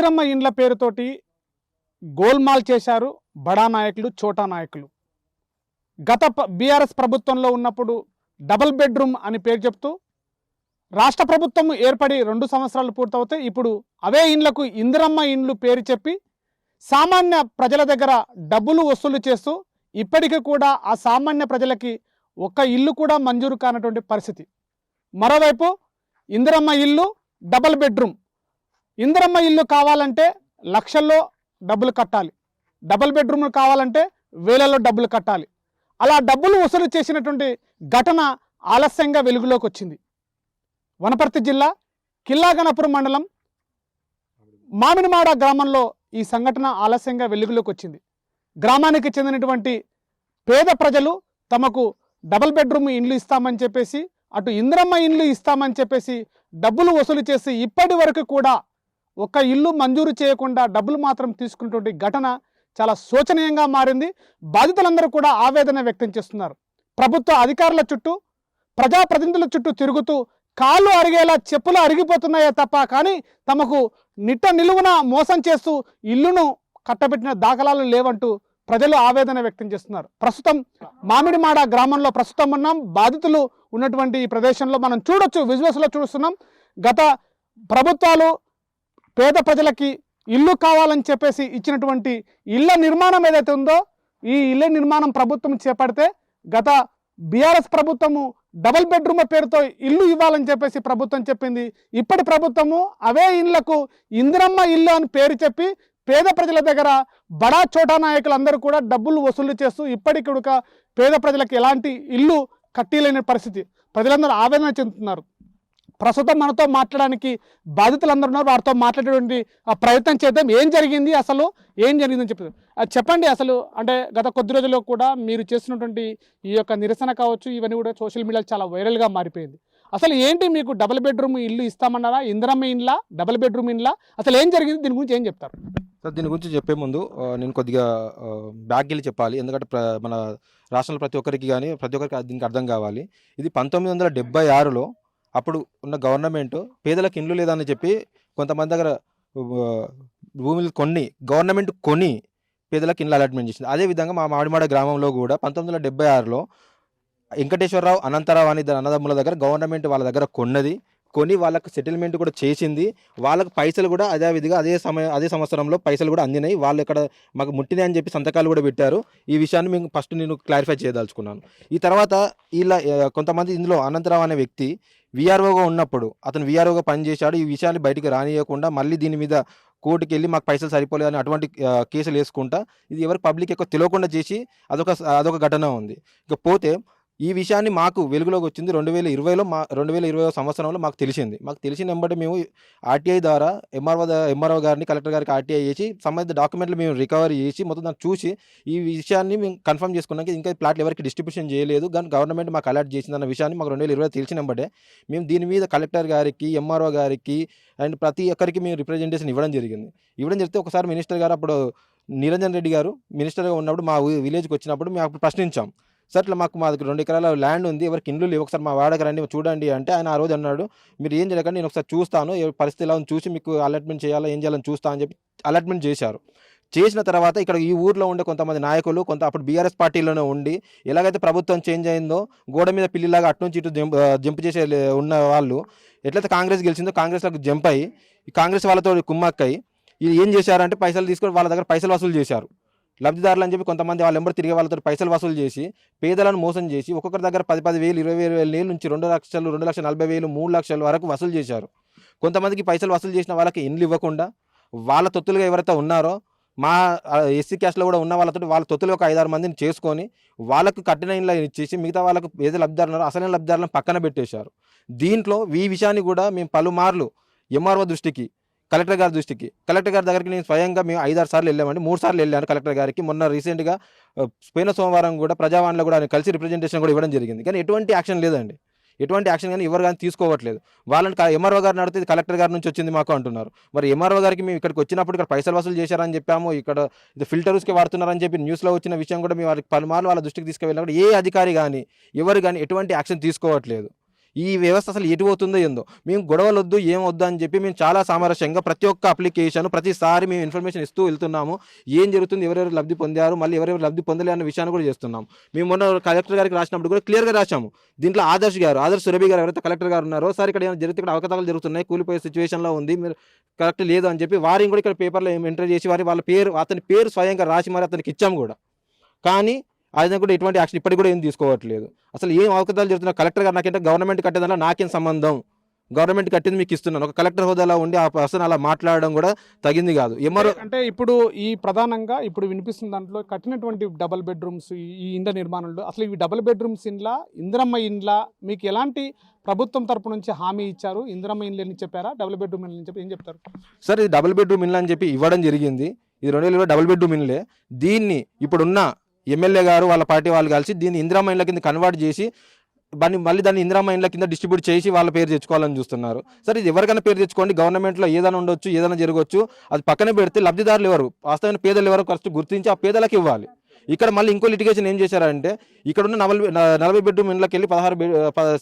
ఇందిరమ్మ ఇండ్ల పేరుతోటి గోల్మాల్ చేశారు బడా నాయకులు చోటా నాయకులు. గత బీఆర్ఎస్ ప్రభుత్వంలో ఉన్నప్పుడు డబల్ బెడ్రూమ్ అని పేరు చెప్తూ రాష్ట్ర ప్రభుత్వం ఏర్పడి రెండు సంవత్సరాలు పూర్తవుతాయి ఇప్పుడు అవే ఇండ్లకు ఇందిరమ్మ ఇండ్లు పేరు చెప్పి సామాన్య ప్రజల దగ్గర డబ్బులు వసూలు చేస్తూ ఇప్పటికీ కూడా ఆ సామాన్య ప్రజలకి ఒక్క ఇల్లు కూడా మంజూరు కానటువంటి పరిస్థితి. మరోవైపు ఇందిరమ్మ ఇల్లు డబల్ బెడ్రూమ్. ఇందిరమ్మ ఇల్లు కావాలంటే లక్షల్లో డబ్బులు కట్టాలి. డబుల్ బెడ్రూమ్లు కావాలంటే వేలలో డబ్బులు కట్టాలి. అలా డబ్బులు వసూలు చేసినటువంటి ఘటన ఆలస్యంగా వెలుగులోకి వచ్చింది. వనపర్తి జిల్లా కిల్లాగనపురం మండలం మామిడిమాడ గ్రామంలో ఈ సంఘటన ఆలస్యంగా వెలుగులోకి వచ్చింది. గ్రామానికి చెందినటువంటి పేద ప్రజలు తమకు డబుల్ బెడ్రూమ్ ఇండ్లు ఇస్తామని చెప్పేసి అటు ఇంద్రమ్మ ఇండ్లు ఇస్తామని చెప్పేసి డబ్బులు వసూలు చేసి ఇప్పటి వరకు కూడా ఒక్క ఇల్లు మంజూరు చేయకుండా డబ్బులు మాత్రం తీసుకున్నటువంటి ఘటన చాలా శోచనీయంగా మారింది. బాధితులందరూ కూడా ఆవేదన వ్యక్తం చేస్తున్నారు. ప్రభుత్వ అధికారుల చుట్టూ ప్రజాప్రతినిధుల చుట్టూ తిరుగుతూ కాళ్ళు అరిగేలా చెప్పులు అరిగిపోతున్నాయే తప్ప కానీ తమకు నిట్ట నిలువున మోసం చేస్తూ ఇల్లును కట్టబెట్టిన దాఖలాలు లేవంటూ ప్రజలు ఆవేదన వ్యక్తం చేస్తున్నారు. ప్రస్తుతం మామిడిమాడ గ్రామంలో ప్రస్తుతం ఉన్నాం. బాధితులు ఉన్నటువంటి ఈ ప్రదేశంలో మనం చూడొచ్చు విజువల్స్లో చూస్తున్నాం. గత ప్రభుత్వాలు పేద ప్రజలకి ఇల్లు కావాలని చెప్పేసి ఇచ్చినటువంటి ఇళ్ళ నిర్మాణం ఏదైతే ఉందో ఈ ఇళ్ళ నిర్మాణం ప్రభుత్వం చేపడితే గత బీఆర్ఎస్ ప్రభుత్వము డబుల్ బెడ్రూమ్ పేరుతో ఇల్లు ఇవ్వాలని చెప్పేసి ప్రభుత్వం చెప్పింది. ఇప్పటి ప్రభుత్వము అవే ఇళ్ళకు ఇందిరమ్మ ఇల్లు అని పేరు చెప్పి పేద ప్రజల దగ్గర బడా చోటా నాయకులందరూ కూడా డబ్బులు వసూలు చేస్తూ ఇప్పటికి పేద ప్రజలకు ఎలాంటి ఇల్లు కట్టిలేని పరిస్థితి. ప్రజలందరూ ఆవేదన చెందుతున్నారు. ప్రస్తుతం మనతో మాట్లాడడానికి బాధితులందరూ ఉన్నారు. వారితో మాట్లాడేటువంటి ఆ ప్రయత్నం చేద్దాం. ఏం జరిగింది అసలు? ఏం జరిగిందని చెప్పి చెప్పండి అసలు. అంటే గత కొద్ది రోజుల్లో కూడా మీరు చేసినటువంటి ఈ యొక్క నిరసన కావచ్చు ఇవన్నీ కూడా సోషల్ మీడియాలో చాలా వైరల్గా మారిపోయింది. అసలు ఏంటి మీకు డబుల్ బెడ్రూమ్ ఇల్లు ఇస్తామన్నారా? ఇందిరమ్మ ఇండ్లా డబుల్ బెడ్రూమ్ ఇండ్లా అసలు ఏం జరిగింది? దీని గురించి ఏం చెప్తారు? సార్ దీని గురించి చెప్పే ముందు నేను కొద్దిగా బ్యాక్ వెళ్ళి చెప్పాలి. ఎందుకంటే ప్ర- మన రాష్ట్రంలో ప్రతి ఒక్కరికి కానీ ప్రతి ఒక్కరికి దీనికి అర్థం కావాలి. ఇది పంతొమ్మిది వందల డెబ్బై ఆరులో అప్పుడు ఉన్న గవర్నమెంట్ పేదలకు ఇండ్లు లేదని చెప్పి కొంతమంది దగ్గర భూములు కొన్ని గవర్నమెంట్ కొని పేదలకు ఇండ్లు అలాట్మెంట్ చేసింది. అదేవిధంగా మా మామిడిమాడ గ్రామంలో కూడా పంతొమ్మిది వందల డెబ్బై ఆరులో వెంకటేశ్వరరావు అనంతరావు అని ఇద్దరు అన్నదమ్ముల దగ్గర గవర్నమెంట్ వాళ్ళ దగ్గర కొన్నది. కొని వాళ్ళకు సెటిల్మెంట్ కూడా చేసింది. వాళ్ళకు పైసలు కూడా అదే విధంగా అదే సమయం అదే సంవత్సరంలో పైసలు కూడా అందినాయి. వాళ్ళు ఇక్కడ మాకు ముట్టినాయి అని చెప్పి సంతకాలు కూడా పెట్టారు. ఈ విషయాన్ని మేము ఫస్ట్ నేను క్లారిఫై చేయదలుచుకున్నాను. ఈ తర్వాత ఇలా కొంతమంది ఇందులో అనంతరావు అనే వ్యక్తి విఆర్ఓగా ఉన్నప్పుడు అతను విఆర్ఓగా పనిచేశాడు. ఈ విషయాన్ని బయటికి రానియకుండా మళ్ళీ దీని మీద కోర్టుకి వెళ్ళి మాకు పైసలు సరిపోలేదని అటువంటి కేసులు వేసుకుంటా ఇది ఎవరు పబ్లిక్ ఎక్కువ తెలియకుండా చేసి అదొక అదొక ఘటన ఉంది. ఇక పోతే ఈ విషయాన్ని మాకు వెలుగులోకి వచ్చింది రెండు వేల ఇరవైలో మా రెండు వేల ఇరవై సంవత్సరంలో మాకు తెలిసింది. మాకు తెలిసిన వెంబడి మేము ఆర్టీఐ ద్వారా ఎంఆర్ఓ ఎంఆర్ఓ గారిని కలెక్టర్ గారికి ఆర్టీఐ చేసి సంబంధిత డాక్యుమెంట్లు మేము రికవరీ చేసి మొత్తం దాన్ని చూసి ఈ విషయాన్ని మేము కన్ఫర్మ్ చేసుకున్నాక ఇంకా ప్లాట్లు ఎవరికి డిస్ట్రిబ్యూషన్ చేయలేదు. కానీ గవర్నమెంట్ మాకు అలర్ట్ చేసిందన్న విషయాన్ని మాకు రెండు వేల ఇరవై తెలిసిన వెంబడే మేము దీని మీద కలెక్టర్ గారికి ఎంఆర్ఓ గారికి అండ్ ప్రతి ఒక్కరికి మేము రిప్రజెంటేషన్ ఇవ్వడం జరిగింది. ఇవ్వడం జరిగితే ఒకసారి మినిస్టర్ గారు అప్పుడు నిరంజన్ రెడ్డి గారు మినిస్టర్గా ఉన్నప్పుడు మా విలేజ్కి వచ్చినప్పుడు మేము అప్పుడు ప్రశ్నించాం. సార్ ఇట్లా మాకు మా దగ్గర రెండు ఎకరాల ల్యాండ్ ఉంది ఎవరికి ఇండ్లు లేవు. ఒకసారి మా వాడక రండి చూడండి అంటే ఆయన ఆ రోజు అన్నాడు మీరు ఏం చేయకండి నేను ఒకసారి చూస్తాను పరిస్థితి ఎలా ఉంది చూసి మీకు అలాట్మెంట్ చేయాలా ఏం చేయాలని చూస్తా అని చెప్పి అలాట్మెంట్ చేశారు. చేసిన తర్వాత ఇక్కడ ఈ ఊర్లో ఉండే కొంతమంది నాయకులు కొంత అప్పుడు బీఆర్ఎస్ పార్టీలోనే ఉండి ఎలాగైతే ప్రభుత్వం చేంజ్ అయిందో గోడ మీద పిల్లిలాగా అటు నుంచి ఇటు జంప్ జంప్ చేసే ఉన్న వాళ్ళు ఎట్లయితే కాంగ్రెస్ గెలిచిందో కాంగ్రెస్లకు జంప్ అయ్యి కాంగ్రెస్ వాళ్ళతో కుమ్మక్కయి ఏం చేశారంటే పైసలు తీసుకొని వాళ్ళ దగ్గర పైసలు వసూలు చేశారు. లబ్ధిదారులు అని చెప్పి కొంతమంది వాళ్ళ ఎంబడి తిరిగే వాళ్ళతో పైసలు వసూలు చేసి పేదలను మోసం చేసి ఒక్కొక్కరి దగ్గర పది పది వేలు ఇరవై వేలు వేల నుంచి రెండు లక్షలు రెండు లక్షల నలభై వేలు మూడు లక్షల వరకు వసూలు చేశారు. కొంతమందికి పైసలు వసూలు చేసిన వాళ్ళకి ఇండ్లు ఇవ్వకుండా వాళ్ళ తొత్తులుగా ఎవరైతే ఉన్నారో మా ఎస్సీ క్యాస్ట్లో కూడా ఉన్న వాళ్ళతో వాళ్ళ తొత్తులు ఒక ఐదారు మందిని చేసుకొని వాళ్ళకు కట్టిన ఇండ్ల ఇచ్చేసి మిగతా వాళ్ళకు ఏదో లబ్ధిదారులు అసలైన లబ్ధిదారులను పక్కన పెట్టేశారు. దీంట్లో ఈ విషయాన్ని కూడా మేము పలుమార్లు ఎంఆర్ఓ దృష్టికి కలెక్టర్ గారి దృష్టికి. కలెక్టర్ గారి దగ్గరికి నేను స్వయంగా మేము ఐదారు సార్లు వెళ్ళామండి. మూడు సార్లు వెళ్ళాను కలెక్టర్ గారికి. మొన్న రీసెంట్గా పోయిన సోమవారం కూడా ప్రజావాణిలో కూడా ఆయన కలిసి రిప్రజెంటేషన్ కూడా ఇవ్వడం జరిగింది. కానీ ఎటువంటి యాక్షన్ లేదండి. ఎటువంటి యాక్షన్ కానీ ఎవరు కానీ తీసుకోవట్లేదు. వాళ్ళని ఎంఆర్ఓ గారిని అడిగితే ఇది కలెక్టర్ గారి నుంచి వచ్చింది మాకు అంటున్నారు. మరి ఎంఆర్ఓ గారికి మేము ఇక్కడికి వచ్చినప్పుడు ఇక్కడ పైసలు వసూలు చేశారని చెప్పాము. ఇక్కడ ఇది ఫిల్టర్స్కి వాడుతున్నారని చెప్పి న్యూస్లో వచ్చిన విషయం కూడా మేము వారికి పలుమార్లు వాళ్ళ దృష్టికి తీసుకువెళ్ళినప్పుడు ఏ అధికారి కానీ ఎవరు కానీ ఎటువంటి యాక్షన్ తీసుకోవట్లేదు. ఈ వ్యవస్థ అసలు ఎటు ఏందో. మేము గొడవలు వద్దు ఏం అని చెప్పి మేము చాలా సామరస్యంగా ప్రతి ఒక్క అప్లికేషన్ ప్రతిసారి మేము ఇన్ఫర్మేషన్ ఇస్తూ వెళ్తున్నాము. ఏం జరుగుతుంది ఎవరెవరు లబ్ధి పొందారు మళ్ళీ ఎవరెవరు లబ్ధి పొందలే అన్న విషయాన్ని కూడా చేస్తున్నాం మేము మొన్న కలెక్టర్ గారికి రాసినప్పుడు కూడా క్లియర్గా రాశాము. దీంట్లో ఆదర్శ్ గారు ఆదర్శ్ సురభి గారు ఎవరైతే కలెక్టర్ గారు ఉన్నారో సార్ ఇక్కడ ఏమైనా జరిగితే ఇక్కడ అవకతవకలు జరుగుతున్నాయి కూలిపోయే సిచ్యువేషన్లో ఉంది మీరు కరెక్ట్ లేదు అని చెప్పి వారిని కూడా ఇక్కడ పేపర్లో ఎంటర్ చేసి వారి వాళ్ళ పేరు అతని పేరు స్వయంగా రాసి మరి అతనికి ఇచ్చాము కూడా. కానీ ఆయన కూడా ఎటువంటి యాక్షన్ ఇప్పటికి కూడా ఏం తీసుకోవట్లేదు. అసలు ఏం అవకతాలు జరుగుతున్నా కలెక్టర్ గారు నాకేంటే గవర్నమెంట్ కట్టేదానిలో నాకేం సంబంధం? గవర్నమెంట్ కట్టింది మీకు ఇస్తున్నాను. ఒక కలెక్టర్ హోదాలో ఉండి ఆ పర్సన్ అలా మాట్లాడడం కూడా తగింది కాదు. ఎంఆర్ఓ అంటే ఇప్పుడు ఈ ప్రధానంగా ఇప్పుడు వినిపిస్తున్న దాంట్లో కట్టినటువంటి డబుల్ బెడ్రూమ్స్ ఈ ఇండ్ల నిర్మాణంలో అసలు ఇవి డబుల్ బెడ్రూమ్స్ ఇండ్ల ఇందిరమ్మ ఇండ్ల మీకు ఎలాంటి ప్రభుత్వం తరపు నుంచి హామీ ఇచ్చారు? ఇందిరమ్మ ఇండ్లు అని చెప్పారా? డబుల్ బెడ్రూమ్ ఇండ్లు అని చెప్పి ఏం చెప్తారు? సార్ ఇది డబుల్ బెడ్రూమ్ ఇల్లు అని చెప్పి ఇవ్వడం జరిగింది. ఇది రెండు వేల డబుల్ బెడ్రూమ్ ఇల్లే దీన్ని ఇప్పుడున్న ఎమ్మెల్యే గారు వాళ్ళ పార్టీ వాళ్ళు కలిసి దీన్ని ఇందిరామైన్ల కింద కన్వర్ట్ చేసి దాన్ని మళ్ళీ దాన్ని ఇందిరామైన్ల కింద డిస్ట్రిబ్యూట్ చేసి వాళ్ళ పేరు తెచ్చుకోవాలని చూస్తున్నారు. సరే ఇది ఎవరికైనా పేరు తెచ్చుకోండి. గవర్నమెంట్లో ఏదైనా ఉండొచ్చు ఏదైనా జరగవచ్చు అది పక్కన పెడితే లబ్ధిదారులు ఎవరు? వాస్తవమైన పేదలు ఎవరు? ఫస్ట్ గుర్తించి ఆ పేదలకు ఇవ్వాలి. ఇక్కడ మళ్ళీ ఇంకో లిటిగేషన్ ఏం చేశారంటే ఇక్కడ ఉన్న నలభై నలభై బెడ్రూమ్ ఇండ్లకి వెళ్ళి పదహారు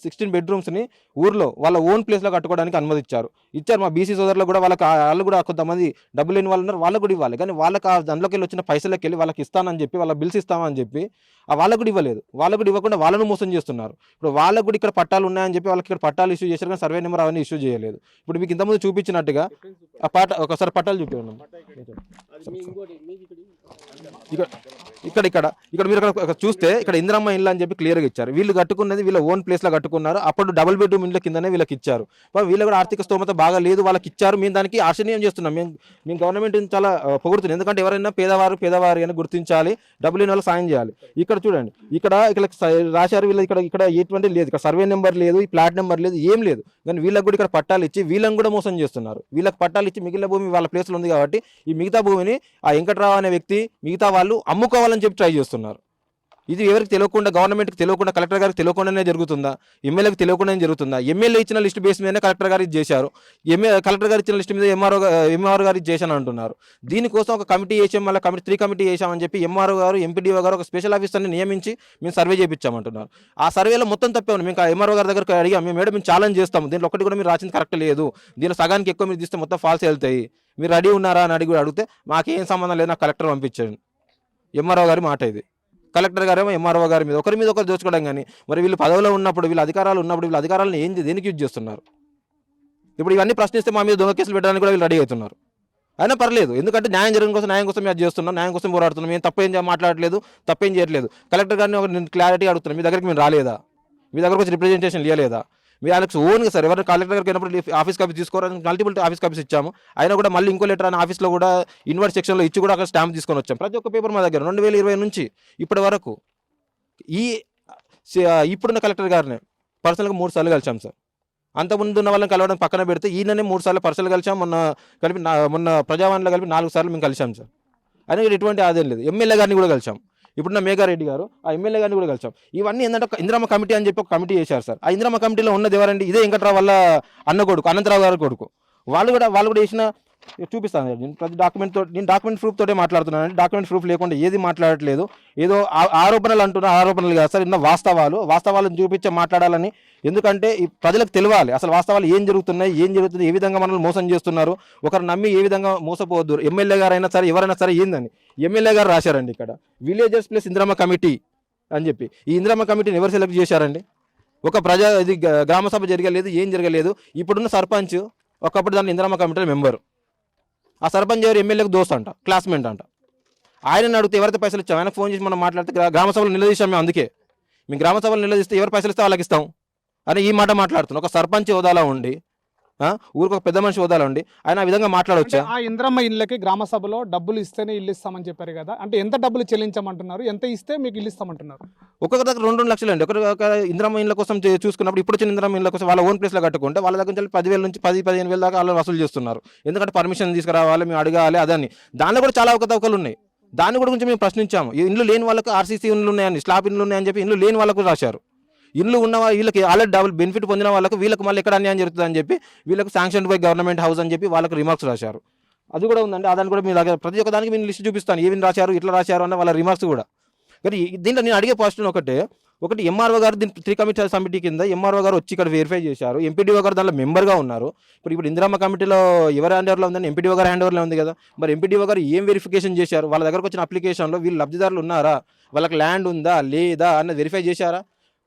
సిక్స్టీన్ బెడ్రూమ్స్ని ఊర్లో వాళ్ళ ఓన్ ప్లేస్లో కట్టుకోవడానికి అనుమతి ఇచ్చారు ఇచ్చారు మా బీసీ సోదరులు కూడా వాళ్ళకి వాళ్ళు కూడా కొంతమంది డబ్బులు లేని వాళ్ళు ఉన్నారు వాళ్ళకు కూడా ఇవ్వాలి. కానీ వాళ్ళకి ఆ దాంట్లోకి వెళ్ళి వచ్చిన పైసలకి వెళ్ళి వాళ్ళకి ఇస్తానని చెప్పి వాళ్ళ బిల్స్ ఇస్తామని చెప్పి ఆ వాళ్ళకు కూడా ఇవ్వలేదు. వాళ్ళకు కూడా ఇవ్వకుండా వాళ్ళను మోసం చేస్తున్నారు. ఇప్పుడు వాళ్ళకు కూడా ఇక్కడ పట్టాలు ఉన్నాయని చెప్పి వాళ్ళకి ఇక్కడ పట్టాలు ఇష్యూ చేశారు కానీ సర్వే నెంబర్ అవన్నీ ఇష్యూ చేయలేదు. ఇప్పుడు మీకు ఇంతకుముందు చూపించినట్టుగా ఆ పాట ఒకసారి పట్టాలు చూపించండి ఇక్కడ ఇక్కడ ఇక్కడ ఇక్కడ మీరు ఇక్కడ చూస్తే ఇక్కడ ఇందిరమ్మ ఇల్లు అని చెప్పి క్లియర్గా ఇచ్చారు. వీళ్ళు కట్టుకున్నది వీళ్ళ ఓన్ ప్లేస్లో కట్టుకున్నారు. అప్పుడు డబుల్ బెడ్రూమ్ ఇండ్ల కిందనే వీళ్ళకి ఇచ్చారు. వీళ్ళు కూడా ఆర్థిక స్తోమత బాగా లేదు. వాళ్ళకి ఇచ్చారు. మేము దానికి ఆశ్చర్యం చేస్తున్నాం. మేము మేము గవర్నమెంట్ చాలా పొగుడుతుంది ఎందుకంటే ఎవరైనా పేదవారు పేదవారు అని గుర్తించాలి. డబ్బులు లేని వాళ్ళు సాయం చేయాలి. ఇక్కడ చూడండి. ఇక్కడ ఇక్కడ స- రాశారు వీళ్ళు ఇక్కడ ఇక్కడ ఎటువంటి లేదు. ఇక్కడ సర్వే నెంబర్ లేదు. ఈ ప్లాట్ నెంబర్ లేదు. ఏం లేదు. కానీ వీళ్ళకి కూడా ఇక్కడ పట్టాలు ఇచ్చి వీళ్ళని కూడా మోసం చేస్తున్నారు. వీళ్ళకి పట్టాలు ఇచ్చి మిగిలిన భూమి వాళ్ళ ప్లేస్లో ఉంది కాబట్టి ఈ మిగతా భూమిని ఆ వెంకట్రావు అనే వ్యక్తి మిగతా వాళ్ళు అమ్ముకోవాలి అమ్ముకోవాలని చెప్పి ట్రై చేస్తున్నారు. ఇది ఎవరికి తెలియకుండా గవర్నమెంట్కి తెలియకుండా కలెక్టర్ గారికి తెలియకుండానే జరుగుతుందా? ఎమ్మెల్యేకి తెలియకుండానే జరుగుతుందా? ఎమ్మెల్యే ఇచ్చిన లిస్ట్ బేస్ మీదనే కలెక్టర్ గారు ఇది చేశారు. ఎమ్మె కలెక్టర్ గారు ఇచ్చిన లిస్ట్ మీద ఎంఆర్ఓ ఎంఆర్ఓ గారు ఇది చేశాను అంటున్నారు దీనికోసం ఒక కమిటీ చేసాం మళ్ళీ కమిటీ త్రీ కమిటీ చేసామని చెప్పి ఎంఆర్ఓ గారు ఎంపీడీఓ గారు ఒక స్పెషల్ ఆఫీసర్ని నియమించి మేము సర్వే చేయించామంటున్నారు ఆ సర్వేలో మొత్తం తప్పే మేము ఎంఆర్ఓ గారి దగ్గరకు అడిగాం. మేము మేడం మేము ఛాలెంజ్ చేస్తాము. దీంట్లో ఒకటి కూడా మీరు రాసింది కరెక్ట్ లేదు. దీనిలో సగానికి ఎక్కువ మీరు తీస్తే మొత్తం ఫాల్స్ వెళ్తాయి. మీరు రెడీ ఉన్నారా? అని అడిగి అడిగితే మాకేం సంబంధం లేదు. నాకు కలెక్టర్ పంపించండి. ఎంఆర్ఓ గారి మాట ఇది. కలెక్టర్ గారేమో ఎంఆర్ఓ గారి మీద ఒకరి మీద ఒకరు దోచుకోవడం కానీ మరి వీళ్ళు పదవిలో ఉన్నప్పుడు వీళ్ళు అధికారాలు ఉన్నప్పుడు వీళ్ళ అధికారాలను ఏం దేనికి యూజ్ చేస్తున్నారు? ఇప్పుడు ఇవన్నీ ప్రశ్నిస్తే మా మీద దొంగ కేసులు పెట్టడానికి కూడా వీళ్ళు రెడీ అవుతున్నారు. అయినా పర్లేదు ఎందుకంటే న్యాయం జరగడం కోసం న్యాయం కోసం మేము చేస్తున్నాం న్యాయం కోసం పోరాడుతున్నాం మేము తప్పేం మాట్లాడలేదు తప్పేం చేయట్లేదు. కలెక్టర్ గారిని ఒక నేను క్లారిటీ అడుగుతున్నాను మీ దగ్గరికి మేము రాలేదా? మీ దగ్గరకు వచ్చి రిప్రజెంటేషన్ ఇవ్వలేదా మీరు ఆయనకు ఓన్గా సార్ ఎవరైనా కలెక్టర్ గారికి వెళ్ళినప్పుడు ఆఫీస్ కాపీ తీసుకోవడానికి మల్టిపుల్ ఆఫీస్ కాపీస్ ఇచ్చాము. అయినా కూడా మళ్ళీ ఇంకో లెటర్ అని ఆఫీస్లో కూడా ఇన్వర్ట్ సెక్షన్లో ఇచ్చి కూడా అక్కడ స్టాంప్ తీసుకొని వచ్చాం. ప్రతి ఒక్క పేపర్ మా దగ్గర రెండు వేల ఇరవై నుంచి ఇప్పటి వరకు ఈ ఇప్పుడున్న కలెక్టర్ గారిని పర్సనల్గా మూడు సార్లు కలిసాం సార్. అంతకుముందు ఉన్న వాళ్ళని కలవడం పక్కన పెడితే ఈయననే మూడు సార్లు పర్సనల్ కలిసాం మొన్న కలిపి మొన్న ప్రజావాణిలో కలిపి నాలుగు సార్లు మేము కలిసాం సార్. అయినా ఇటువంటి ఎటువంటి ఆదాయం లేదు. ఎమ్మెల్యే గారిని కూడా కలిసాం ఇప్పుడున్న మేఘారెడ్డి గారు ఆ ఎమ్మెల్యే గారిని కూడా కలిసాం. ఇవన్నీ ఏంటంటే ఒక కమిటీ అని చెప్పి ఒక కమిటీ చేశారు సార్. ఆ ఇంద్రమ్మ కమిటీలో ఉన్నది ఎవరండి? ఇదే వెంకట్రావు వల్ల అన్న కొడుకు అనంతరావు గారి కొడుకు. వాళ్ళు కూడా వాళ్ళు కూడా చేసిన చూపిస్తాను నేను ప్రతి డాక్యుమెంట్తో నేను డాక్యుమెంట్ ప్రూఫ్ తోటే మాట్లాడుతున్నాను. డాక్యుమెంట్ ప్రూఫ్ లేకుండా ఏది మాట్లాడట్లేదు. ఏదో ఆ- ఆరోపణలు అంటున్న ఆరోపణలు కాదు సార్ ఇన్న వాస్తవాలు. వాస్తవాలను చూపించే మాట్లాడాలని. ఎందుకంటే ఈ ప్రజలకు తెలియాలి. అసలు వాస్తవాలు ఏం జరుగుతున్నాయి ఏం జరుగుతుంది ఏ విధంగా మనల్ని మోసం చేస్తున్నారు ఒకరు నమ్మి ఏ విధంగా మోసపోవద్దు. ఎమ్మెల్యే గారు అయినా సరే ఎవరైనా సరే ఏందని. ఎమ్మెల్యే గారు రాశారండి ఇక్కడ. విలేజెస్ ప్లస్ ఇంద్రమ్మ కమిటీ అని చెప్పి. ఈ ఇంద్రమ కమిటీని ఎవరు సెలెక్ట్ చేశారండి? ఒక ప్రజా ఇది గ్రామ సభ జరగలేదు ఏం జరగలేదు. ఇప్పుడున్న సర్పంచ్ ఒకప్పుడు దాని ఇందిరమ్మ కమిటీ మెంబర్ ఆ సర్పంచ్ ఎవరు ఎమ్మెల్యేకి దోస్త్ అంట క్లాస్మేట్ అంట. ఆయనని అడిగితే ఎవరైతే పైసలు ఇచ్చాం ఆయనకు ఫోన్ చేసి మనం మాట్లాడితే గ్రామ సభలు నిలదీశాం మేము అందుకే. మీ గ్రామ సభలు నిలదీస్తే ఎవరు పైసలు ఇస్తే వాళ్ళకి ఇస్తాం? అని ఈ మాట మాట్లాడుతున్నాం. ఒక సర్పంచ్ హోదాలో ఉండి ఊరికి ఒక పెద్ద మనిషి హోదాలో ఉండి ఆయన ఆ విధంగా మాట్లాడవచ్చా ఆ ఇంద్రమ్మ ఇళ్ళకి గ్రామ సభలో డబ్బులు ఇస్తేనే ఇల్లు ఇస్తామని చెప్పారు కదా. అంటే ఎంత డబ్బులు చెల్లించమంటున్నారు? ఎంత ఇస్తే మీకు ఇల్లు ఇస్తామంటున్నారు? ఒక్కొక్క దగ్గర రెండు రెండు లక్షలు అండి. ఒక ఇంద్రమ్మ ఇళ్ళ కోసం చూసుకున్నప్పుడు ఇప్పుడు వచ్చిన ఇంద్రమ్మ ఇళ్ళ కోసం వాళ్ళ ఓన్ ప్లేస్లో కట్టుకుంటే వాళ్ళ దగ్గర నుంచి పదివేల నుంచి పది పదిహేను వేల దాకా వాళ్ళు వసూలు చేస్తున్నారు. ఎందుకంటే పర్మిషన్ తీసుకురావాలి మేము అడగాలి అదని. దానిలో కూడా చాలా అవకతవకలు ఉన్నాయి. దాని కూడా గురించి మేము ప్రశ్నించాము. ఇండ్లు లేని వాళ్ళకి ఆర్సీసీ ఇండ్లు ఉన్నాయని స్లాబ్ ఇండ్లు ఉన్నాయని చెప్పి ఇండ్లు లేని వాళ్ళకు రాశారు. ఇల్లు ఉన్న వీళ్ళకి ఆల్రెడీ డబుల్ బెనిఫిట్ పొందిన వాళ్ళకు వీళ్ళకి మళ్ళీ ఎక్కడ అన్యాయం జరుగుతుంది అని చెప్పి వీళ్ళకి శాంక్షన్ బై గవర్నమెంట్ హౌస్ అని చెప్పి వాళ్ళకి రిమార్క్స్ రాశారు. అది కూడా ఉందండి. అదని కూడా మీ దగ్గర ప్రతి ఒక్క దానికి మీరు లిస్ట్ చూపిస్తాను. ఏమి రాశారు ఇట్లా రాశారు అన్న వాళ్ళ రిమార్క్స్ కూడా. కానీ దీంట్లో నేను అడిగే క్వశ్చన్ ఒకటే ఒకటి ఎంఆర్ఓ గారు దీని త్రీ కమిటీ కమిటీ కింద ఎంఆర్ఓ గారు వచ్చి ఇక్కడ వెరిఫై చేశారు. ఎంపీడీఓ గారు దాంట్లో మెంబర్గా ఉన్నారు. ఇప్పుడు ఇప్పుడు ఇందిరామ కమిటీలో ఎవరి హ్యాండ్ ఓవర్లో ఉందని ఎంపీడీఓ గారు హ్యాండ్ ఓవర్లో ఉంది కదా. మరి ఎంపీడీఓ గారు ఏం వెరిఫికేషన్ చేశారు? వాళ్ళ దగ్గరకు వచ్చిన అప్లికేషన్లో వీళ్ళు లబ్ధిదారులు ఉన్నారా? వాళ్ళకి ల్యాండ్ ఉందా లేదా అన్నది వెరిఫై చేశారా?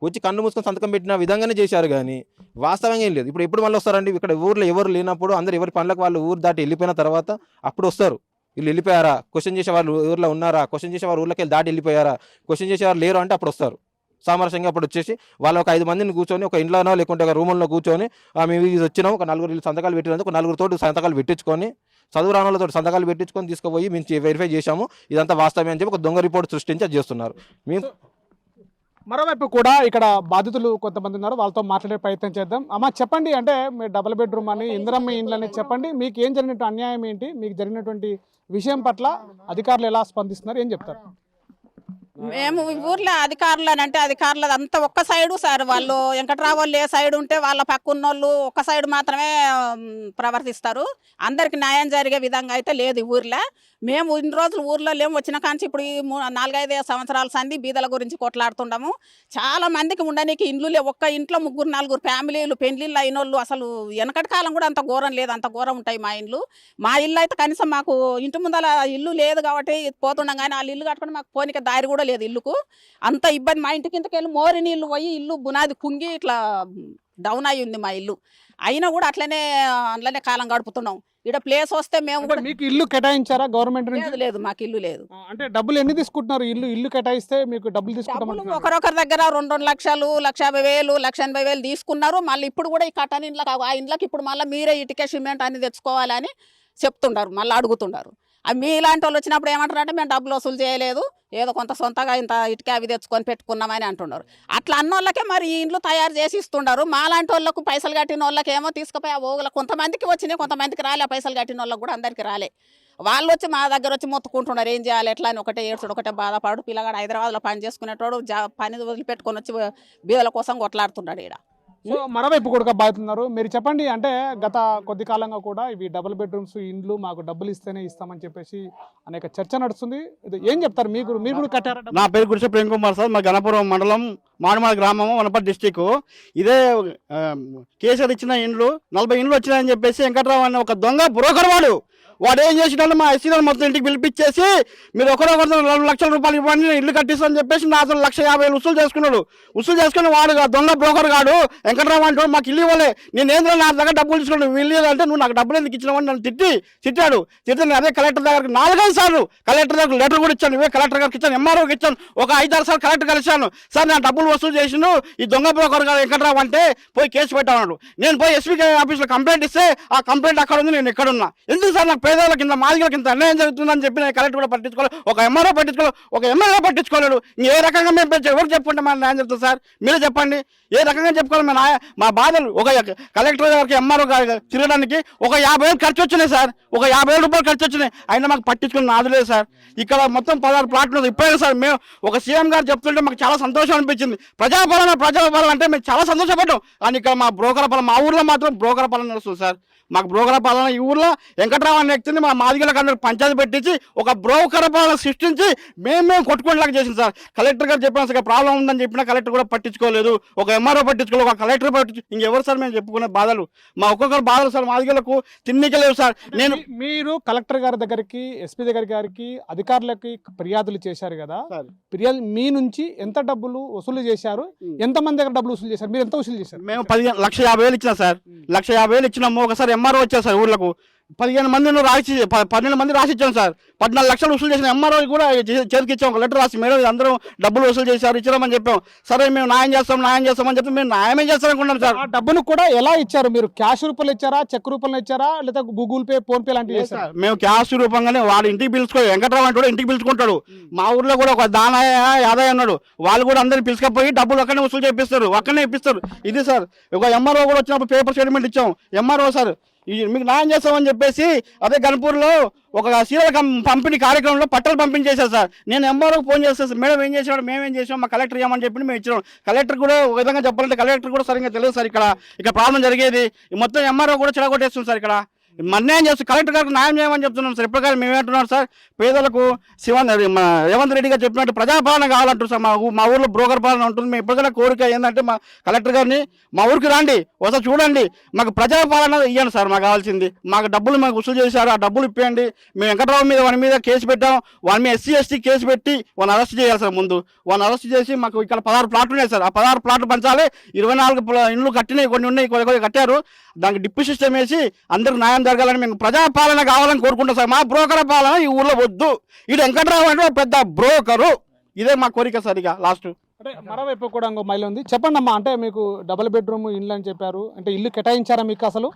వచ్చి కన్ను మూసుకొని సంతకం పెట్టిన విధంగానే చేశారు కానీ వాస్తవంగా ఏం లేదు. ఇప్పుడు ఎప్పుడు మళ్ళీ వస్తారండి? ఇక్కడ ఊర్లో ఎవరు లేనప్పుడు అందరు ఎవరి పనులకు వాళ్ళు ఊరు దాటి వెళ్ళిపోయిన తర్వాత అప్పుడు వస్తారు. వీళ్ళు వెళ్ళిపోయారా? క్వశ్చన్ చేసే వాళ్ళు ఊర్లో ఉన్నారా? క్వశ్చన్ చేసే వాళ్ళు ఊర్లోకి వెళ్ళి దాటి వెళ్ళిపోయారా? క్వశ్చన్ చేసే వాళ్ళు లేరు అంటే అప్పుడు వస్తారు. సామరస్యంగా అప్పుడు వచ్చేసి వాళ్ళ ఒక ఐదు మందిని కూర్చొని ఒక ఇంట్లోనో లేకుంటే ఒక రూముల్లో కూర్చొని మేము ఇది వచ్చినాం. ఒక నలుగురు వీళ్ళు సంతకాలు పెట్టినందుకు ఒక నలుగురితో సంతకాలు పెట్టించుకొని చదువు రానులతో సంతకాలు పెట్టించుకొని తీసుకుపోయి మేము వెరిఫై చేశాము. ఇదంతా వాస్తవమే అని చెప్పి ఒక దొంగ రిపోర్ట్ సృష్టించి అది చేస్తున్నారు. మేము మరోవైపు కూడా ఇక్కడ బాధితులు కొంతమంది ఉన్నారు. వాళ్ళతో మాట్లాడే ప్రయత్నం చేద్దాం. అమ్మ చెప్పండి. అంటే మీ డబుల్ బెడ్రూమ్ అని ఇందిరమ్మ ఇండ్లు అని చెప్పండి. మీకు ఏం జరిగినట్టు అన్యాయం ఏంటి? మీకు జరిగినటువంటి విషయం పట్ల అధికారులు ఎలా స్పందిస్తున్నారు? ఏం చెప్తారు? మేము ఊర్లో అధికారులు అని అంటే అధికారులు అంతా ఒక్క సైడు సార్. వాళ్ళు వెంకట్రావు వాళ్ళు ఏ సైడ్ ఉంటే వాళ్ళ పక్కన్న వాళ్ళు ఒక్క సైడ్ మాత్రమే ప్రవర్తిస్తారు. అందరికి న్యాయం జరిగే విధంగా అయితే లేదు ఈ ఊర్లో. మేము ఇన్ని రోజులు ఊర్లో లేము. వచ్చిన కానీ ఇప్పుడు ఈ మూ- నాలుగైదు సంవత్సరాల సంది బీదల గురించి కొట్లాడుతుండము. చాలా మందికి ఉండడానికి ఇండ్లు లేవు. ఒక్క ఇంట్లో ముగ్గురు నలుగురు ఫ్యామిలీలు పెండ్లిళ్ళు అయిన వాళ్ళు అసలు వెనకటి కాలం కూడా అంత ఘోరం లేదు. అంత ఘోరం ఉంటాయి మా ఇండ్లు. మా ఇల్లు అయితే కనీసం మాకు ఇంటి ముందల ఇల్లు లేదు కాబట్టి పోతుండం కానీ వాళ్ళు ఇల్లు కట్టుకుని మాకు పోనీకి దారి కూడా లేదు ఇల్లుకు. అంత ఇబ్బంది మా ఇంటి కిందకి వెళ్ళి మోరి నీళ్ళు పోయి ఇల్లు బునాది కుంగి ఇట్లా డౌన్ అయి ఉంది మా ఇల్లు. అయినా కూడా అట్లనే అందులోనే కాలం గడుపుతున్నాం. ఇక్కడ ప్లేస్ వస్తే మేము కూడా మీకు ఇల్లు కేటాయించారా గవర్నమెంట్ లేదు లేదు మాకు ఇల్లు లేదు. అంటే డబ్బులు ఎన్ని తీసుకుంటున్నారు? ఇల్లు ఇల్లు కేటాయిస్తే మీకు డబ్బులు తీసుకుంటాం ఒకరొకరి దగ్గర రెండు రెండు లక్షలు లక్ష యాభై వేలు లక్ష ఎనభై వేలు తీసుకున్నారు. మళ్ళీ ఇప్పుడు కూడా ఈ కట్టని ఇంట్లోకి ఆ ఇంట్లోకి ఇప్పుడు మళ్ళీ మీరే ఇటుకే సిమెంట్ అని తెచ్చుకోవాలని చెప్తుండారు మళ్ళీ అడుగుతుండారు. అవి మీ ఇలాంటి వాళ్ళు వచ్చినప్పుడు ఏమంటారంటే మేము డబ్బులు వసూలు చేయలేదు. ఏదో కొంత సొంతగా ఇంత ఇటుక అవి తెచ్చుకొని పెట్టుకున్నామని అంటున్నారు. అట్లా అన్న వాళ్ళకే మరి ఈ ఇండ్లు తయారు చేసి ఇస్తుండారు. మాలాంటి వాళ్ళకు పైసలు కట్టిన వాళ్ళకి ఏమో తీసుకుపోయి ఆ ఓగుల కొంతమందికి వచ్చినాయి కొంతమందికి రాలే. పైసలు కట్టిన వాళ్ళకి కూడా అందరికీ రాలే. వాళ్ళు వచ్చి మా దగ్గర వచ్చి మొత్తుకుంటున్నారు. ఏం చేయాలి? ఎట్లా అని ఒకటే ఏడ్చుడు ఒకటే బాధపడు. పిల్లగాడు హైదరాబాద్లో పని చేసుకునేటోడు జా పని వదిలిపెట్టుకొని వచ్చి బీదల కోసం కొట్లాడుతున్నాడు ఈడ. సో మరోవైపు కూడా బాధితున్నారు మీరు చెప్పండి అంటే గత కొద్ది కాలంగా కూడా ఇవి డబుల్ బెడ్రూమ్స్ ఇండ్లు మాకు డబ్బులు ఇస్తేనే ఇస్తామని చెప్పేసి అనేక చర్చ నడుస్తుంది. ఇది ఏం చెప్తారు? మీకు మీరు కూడా కట్టారా నా పేరు గురించి ప్రేమ్ కుమార్ సార్. మా గణపురం మండలం మాడమాడ గ్రామము వనపర్తి డిస్టిక్ ఇదే కేసీఆర్ ఇచ్చిన ఇండ్లు నలభై ఇండ్లు వచ్చినాయని చెప్పేసి వెంకట్రావు అనే ఒక దొంగ బ్రోకర్ వాడు వాడు ఏం చేసినాడు మా ఎస్సీలను మొత్తం ఇంటికి పిలిపించేసి మీరు ఒకరొకరు రెండు లక్షల రూపాయలు ఇవ్వండి నేను ఇల్లు కట్టిస్తాను చెప్పేసి నా అతను లక్ష యాభై వేలు వసూలు చేసుకున్నాడు. వసూలు చేసుకుని వాడు దొంగ బ్రోకర్ గాడు వెంకటరావు అంటాడు మాకు ఇల్లు ఇవ్వలే. నేను ఏంద్ర నా దగ్గర డబ్బులు తీసుకున్నాడు వీళ్ళు అంటే నువ్వు నాకు డబ్బులు ఎందుకు ఇచ్చినావని నన్ను తిట్టి తిట్టాడు. తిట్టి నేను అదే కలెక్టర్ దగ్గరికి నాలుగైదు సార్లు కలెక్టర్ దగ్గర లెటర్ కూడా ఇచ్చాను ఇవే కలెక్టర్ గారికి ఇచ్చాను ఎంఆర్ఓకి ఇచ్చాను ఒక ఐదారు సార్లు కలెక్టర్ కలిశాను. సార్ నా డబ్బులు వసూలు చేసిను ఈ దొంగ బ్రోకర్ గారు వెంకటరావు అంటే పోయి కేసు పెట్టామన్నాడు. నేను పోయి ఎస్పీ ఆఫీస్లో కంప్లైంట్ ఇస్తే ఆ కంప్లైంట్ అక్కడ ఉంది నేను ఇక్కడ ఉన్నా ఎందుకు సార్ నాకు పేదవాళ్ళ కింద మాదిగల కింద అన్యాయం జరుగుతుందని చెప్పి నేను కలెక్టర్ కూడా పట్టించుకోలేదు ఒక ఎంఆర్ఓ పట్టించుకోలేదు ఒక ఎమ్మెల్యే పట్టించుకోలేడు. ఏ రకంగా మేము పెంచ- ఎవరు చెప్పుకుంటే మా న్యాయం చెప్తాం సార్? మీరే చెప్పండి. ఏ రకంగా చెప్పుకోవాలి మా నాయ మా బాధలు? ఒక కలెక్టర్ గారికి ఎంఆర్ఓ తిరగడానికి ఒక యాభై వేలు ఖర్చు వచ్చినాయి సార్. ఒక యాభై వేల రూపాయలు ఖర్చు వచ్చినాయి. అయినా మాకు పట్టించుకుని నాదులేదు సార్. ఇక్కడ మొత్తం పదహారు ప్లాట్లు ఇప్పుడే సార్ మేము ఒక సీఎం గారు చెప్తుంటే మాకు చాలా సంతోషం అనిపించింది. ప్రజాపాలన ప్రజాపాలన అంటే మేము చాలా సంతోషపడ్డాం. కానీ ఇక్కడ మా బ్రోకర్ పాలన మా ఊర్లో మాత్రం బ్రోకర్ పాలన నడుస్తుంది సార్. మాకు బ్రోకర్ పాలన ఈ ఊర్లో. వెంకట్రావు అనే వ్యక్తిని మా మాదిగలకు అందరికి పంచాయతీ పెట్టించి ఒక బ్రోకర్ పాలన సృష్టించి మేము మేము కొట్టుకునేలాగా చేసింది సార్. కలెక్టర్ గారు చెప్పిన సార్ ప్రాబ్లం ఉందని చెప్పినా కలెక్టర్ కూడా పట్టించుకోలేదు. ఒక ఎంఆర్ఓ పట్టించుకోలేదు ఒక కలెక్టర్ పట్టించు ఇంకెవరు సార్ మేము చెప్పుకునే బాధలు? మా ఒక్కొక్కరు బాధలు సార్ మాదిగలకు తిన్నికలేవు సార్. నేను మీరు కలెక్టర్ గారి దగ్గరికి ఎస్పీ దగ్గర గారికి అధికారులకి ఫిర్యాదులు చేశారు కదా. ఫిర్యాదు మీ నుంచి ఎంత డబ్బులు వసూలు చేశారు. ఎంత మంది దగ్గర డబ్బులు వసూలు చేశారు? మీరు ఎంత వసూలు చేశారు? మేము పదిహేను లక్ష యాభై వేలు ఇచ్చినా సార్. లక్ష యాభై వేలు ఇచ్చినాము. ఒకసారి ఎంఆర్ఓ వచ్చారు సార్ ఊర్లకు. పదిహేను మందిని రాసి పన్నెండు మంది రాసి ఇచ్చాం సార్. పద్నాలుగు లక్షలు వసూలు చేసిన ఎంఆర్ఓ కూడా చేతికి ఇచ్చాం. ఒక లెటర్ రాసి మేడం అందరూ డబ్బులు వసూలు చేశారు ఇచ్చామని చెప్పాం. సరే మేము న్యాయం చేస్తాం న్యాయం చేస్తామని చెప్పి మేము న్యాయమే చేస్తాం అనుకున్నాం సార్. ఆ డబ్బును కూడా ఎలా ఇచ్చారు? మీరు క్యాష్ రూపంలో ఇచ్చారా? చెక్ రూపంలో ఇచ్చారా? లేదా గూగుల్ పే ఫోన్ పే లాంటివి సార్, మేము క్యాష్ రూపంగానే వాడు ఇంటికి పిలుచుకో వెంకట్రావు కూడా ఇంటికి పిలుచుకుంటాడు. మా ఊర్లో కూడా ఒక దానయ్య యాదయ్య ఉన్నాడు. వాళ్ళు కూడా అందరిని పిలుచుకపోయి డబ్బులు ఒక్కనే వసూలు చేపిస్తారు. ఒక్కనే ఇప్పిస్తారు. ఇది సార్ ఒక ఎంఆర్ఓ కూడా వచ్చినప్పుడు పేపర్ స్టేట్మెంట్ ఇచ్చాం. ఎంఆర్ఓ సార్ మీకు న్యాయం చేస్తామని చెప్పేసి అదే గన్పూర్లో ఒక సీరియల్ పంపిణీ కార్యక్రమంలో పట్టలు పంపిణీ చేశారు సార్. నేను ఎంఆర్ఓకి ఫోన్ చేస్తాను సార్. మేడం ఏం చేసాడు మేము ఏం చేసాం మా కలెక్టర్ ఏమని చెప్పి మేము ఇచ్చినాం. కలెక్టర్ కూడా ఒక విధంగా చెప్పాలంటే కలెక్టర్ కూడా సరిగ్గా తెలియదు సార్ ఇక్కడ. ఇక్కడ ప్రాబ్లం జరిగేది. మొత్తం ఎంఆర్ఓ కూడా చెడగొట్టేస్తుంది సార్ ఇక్కడ. అన్యాయం చేస్తూ కలెక్టర్ గారికి న్యాయం చేయమని చెప్తున్నాం సార్. ఇప్పటికీ మేము సార్. పేదలకు శివన్ రేవంత్ రెడ్డి గారు చెప్పినట్టు ప్రజాపాలన కావాలంటారు సార్. మా మా ఊర్లో బ్రోకర్ పాలన ఉంటుంది. మేము ఇప్పటికీ కోరిక ఏంటంటే మా కలెక్టర్ గారిని మా ఊరికి రండి ఒకసారి చూడండి. మాకు ప్రజాపాలన ఇవ్వండి సార్ మాకు కావాల్సింది. మాకు డబ్బులు మాకు వసూలు చేశారు. ఆ డబ్బులు ఇప్పేయండి. మేము వెంకటరావు మీద వాని మీద కేసు పెట్టాం. వాని మీద ఎస్సీ ఎస్టీ కేసు పెట్టి వాళ్ళని అరెస్ట్ చేయాలి సార్ ముందు. వాళ్ళని అరెస్ట్ చేసి మాకు ఇక్కడ పదహారు ప్లాట్లు ఉన్నాయి సార్. ఆ పదహారు ప్లాట్లు పంచాలి. ఇరవై నాలుగు ఇండ్లు కట్టినాయి కొన్ని ఉన్నాయి కొన్ని కొన్ని కట్టారు. దానికి డిప్యూ సిస్టమ్ వేసి అందరికి న్యాయం జరగాలని మేము ప్రజాపాలన కావాలని కోరుకుంటాం సార్. మా బ్రోకర్ పాలన ఈ ఊర్లో వద్దు. ఇది వెంకటరావు అంటే ఒక పెద్ద బ్రోకరు. ఇదే మా కోరిక సార్ ఇక లాస్ట్. అంటే మరోవైపు కూడా ఇంకో మహిళ ఉంది. చెప్పండి అమ్మా అంటే మీకు డబుల్ బెడ్రూమ్ ఇల్లు అని చెప్పారు. అంటే ఇల్లు కేటాయించారా మీకు అసలు?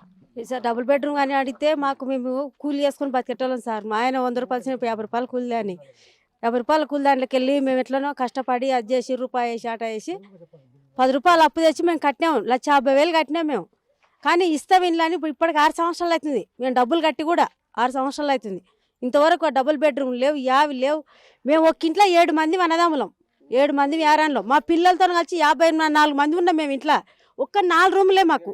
సార్ డబుల్ బెడ్రూమ్ అని అడిగితే మాకు మేము కూలి చేసుకుని బతికెట్టాం సార్. మా ఆయన వంద రూపాయలు యాభై రూపాయలు కూలి అని. యాభై రూపాయలు కూలి దాంట్లోకి వెళ్ళి మేము ఎట్లనో కష్టపడి అది చేసి రూపాయి వేసి ఆట వేసి పది రూపాయలు అప్పు తెచ్చి మేము కట్టినాం. లక్ష యాభై వేలు కట్టినాం మేము. కానీ ఇస్తా ఇల్లు అని ఇప్పుడు ఇప్పటికి ఆరు సంవత్సరాలు అవుతుంది. మేము డబ్బులు కట్టి కూడా ఆరు సంవత్సరాలు అవుతుంది. ఇంతవరకు డబుల్ బెడ్రూమ్ లేవు యావి లేవు. మేము ఒక ఇంట్లో ఏడు మంది అన్నదమ్ములం ఏడు మంది యారాన్లో మా పిల్లలతో కలిసి యాభై నాలుగు మంది ఉన్నాం మేము ఇంట్లో. ఒక్క నాలుగు రూములే మాకు.